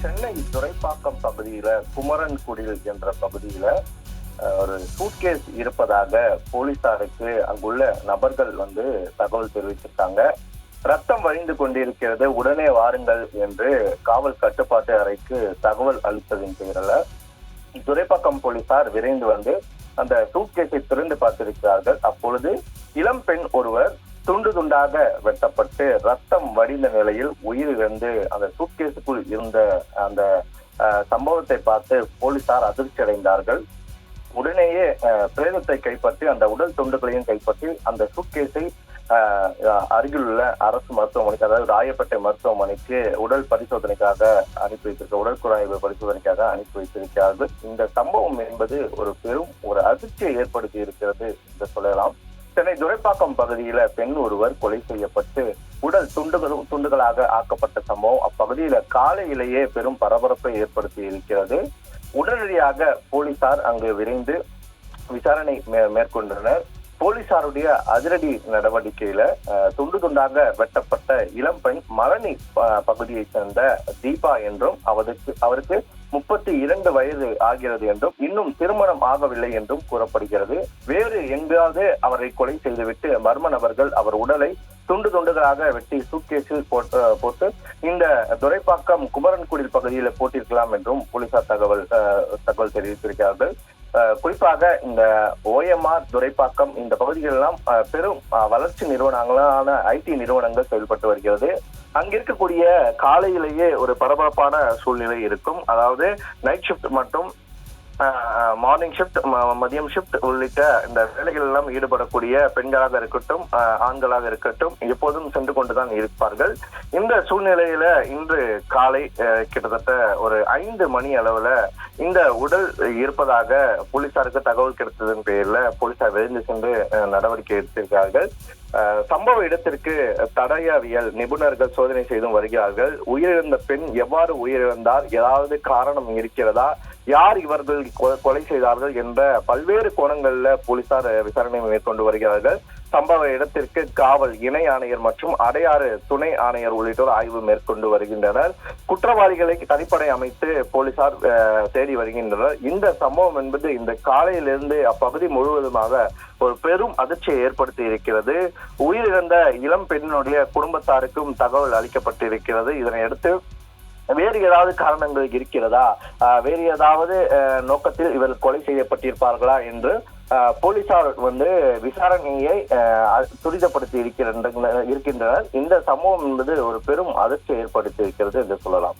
சென்னை துறைப்பாக்கம் பகுதியில குமரன் குடில் என்ற பகுதியில ஒரு சூட்கேஸ் இருப்பதாக போலீசாருக்கு அங்குள்ள நபர்கள் வந்து தகவல் தெரிவிச்சிருக்காங்க. ரத்தம் வழிந்து கொண்டிருக்கிறது உடனே வாருங்கள் என்று காவல் கட்டுப்பாட்டு அறைக்கு தகவல் அளித்ததின் பேரில் துறைப்பாக்கம் போலீசார் விரைந்து வந்து அந்த சூட்கேஸை திறந்து பார்த்திருக்கிறார்கள். அப்பொழுது இளம் பெண் ஒருவர் துண்டு துண்டாக வெட்டப்பட்டு ரத்தம் வடிந்த நிலையில் உயிரிழந்து அந்த சூட்கேஸுக்குள் இருந்த அந்த சம்பவத்தை பார்த்து போலீசார் அதிர்ச்சி அடைந்தார்கள். உடனேயே பிரேதத்தை கைப்பற்றி அந்த உடல் துண்டுகளையும் கைப்பற்றி அந்த சூட்கேஸை அருகிலுள்ள அரசு மருத்துவமனைக்கு அதாவது ராயப்பேட்டை மருத்துவமனைக்கு உடல் பரிசோதனைக்காக அனுப்பி வைத்திருக்க உடல் குழாய்வு பரிசோதனைக்காக அனுப்பி வைத்திருக்கிறார்கள். இந்த சம்பவம் என்பது ஒரு பெரும் ஒரு அதிர்ச்சியை ஏற்படுத்தி இருக்கிறது என்று சொல்லலாம். சென்னை துரைப்பாக்கம் பகுதியில பெண் ஒருவர் கொலை செய்யப்பட்டு உடல் துண்டுகளும் துண்டுகளாக ஆக்கப்பட்ட சம்பவம் அப்பகுதியில காலையிலேயே பெரும் பரபரப்பை ஏற்படுத்தி இருக்கிறது. உடனடியாக போலீசார் அங்கு விரைந்து விசாரணை மே- மேற்கொண்டனர். போலீசாருடைய அதிரடி நடவடிக்கையில துண்டு துண்டாக வெட்டப்பட்ட இளம்பெண் மரணி ப- பகுதியைச் சேர்ந்த தீபா என்றும் அவருக்கு அவருக்கு முப்பத்தி இரண்டு வயது ஆகிறது என்றும் இன்னும் திருமணம் ஆகவில்லை என்றும் கூறப்படுகிறது. வேறு எங்காவது அவரை கொலை செய்துவிட்டு மர்ம நபர்கள் அவர் உடலை துண்டு துண்டுகளாக வெட்டி சூட்கேஸில் போட்டு போட்டு இந்த துரைப்பாக்கம் குமரன்குடில் பகுதியில் போட்டிருக்கலாம் என்றும் போலீசார் தகவல் தகவல் தெரிவித்திருக்கிறார்கள். குறிப்பாக இந்த ஓஎம்ஆர் துரைப்பாக்கம் இந்த பகுதிகளெல்லாம் அஹ், பெரும் அஹ், வளர்ச்சி நிறுவனங்களான ஐடி நிறுவனங்கள் செயல்பட்டு வருகிறது. அங்க இருக்கக்கூடிய காலையிலேயே ஒரு பரபரப்பான சூழ்நிலை இருக்கும். அதாவது நைட் ஷிஃப்ட் மற்றும் மார்னிங் ஷிஃப்ட் மதியம் ஷிஃப்ட் உள்ளிட்ட இந்த வேலைகள் எல்லாம் ஈடுபடக்கூடிய பெண்களாக இருக்கட்டும் ஆண்களாக இருக்கட்டும் எப்போதும் சென்று கொண்டுதான் இருப்பார்கள். இந்த சூழ்நிலையில இன்று காலை கிட்டத்தட்ட ஒரு ஐந்து மணி அளவுல இந்த உடல் இருப்பதாக போலீசாருக்கு தகவல் கிடைத்ததன் பேரில் போலீசார் விரைந்து சென்று நடவடிக்கை எடுத்திருக்கிறார்கள். சம்பவ இடத்திற்கு தடயவியல் நிபுணர்கள் சோதனை செய்தும் வருகிறார்கள். உயிரிழந்த பெண் எவ்வாறு உயிரிழந்தார்? ஏதாவது காரணம் இருக்கிறதா? யார் இவர்கள் கொ- கொலை செய்தார்கள் என்ற பல்வேறு கோணங்கள்ல போலீசார் விசாரணை மேற்கொண்டு வருகிறார்கள். சம்பவ இடத்திற்கு காவல் இணை ஆணையர் மற்றும் அடையாறு துணை ஆணையர் உள்ளிட்டோர் ஆய்வு மேற்கொண்டு வருகின்றனர். குற்றவாளிகளை தனிப்படை அமைத்து போலீசார் தேடி வருகின்றனர். இந்த சம்பவம் என்பது இந்த காலையிலிருந்து அப்பகுதி முழுவதுமாக ஒரு பெரும் அதிர்ச்சியை ஏற்படுத்தி இருக்கிறது. உயிரிழந்த இளம் பெண்ணினுடைய குடும்பத்தாருக்கும் தகவல் அளிக்கப்பட்டிருக்கிறது இதனையடுத்து வேறு ஏதாவது காரணங்கள் இருக்கிறதா? வேறு ஏதாவது நோக்கத்தில் இவர் கொலை செய்யப்பட்டிருப்பார்களா என்று போலீசார் வந்து விசாரணையை துரிதப்படுத்தி இருக்கின்ற இருக்கின்றனர். இந்த சம்பவம் என்பது ஒரு பெரும் அதிர்ச்சியை ஏற்படுத்தி இருக்கிறது என்று சொல்லலாம்.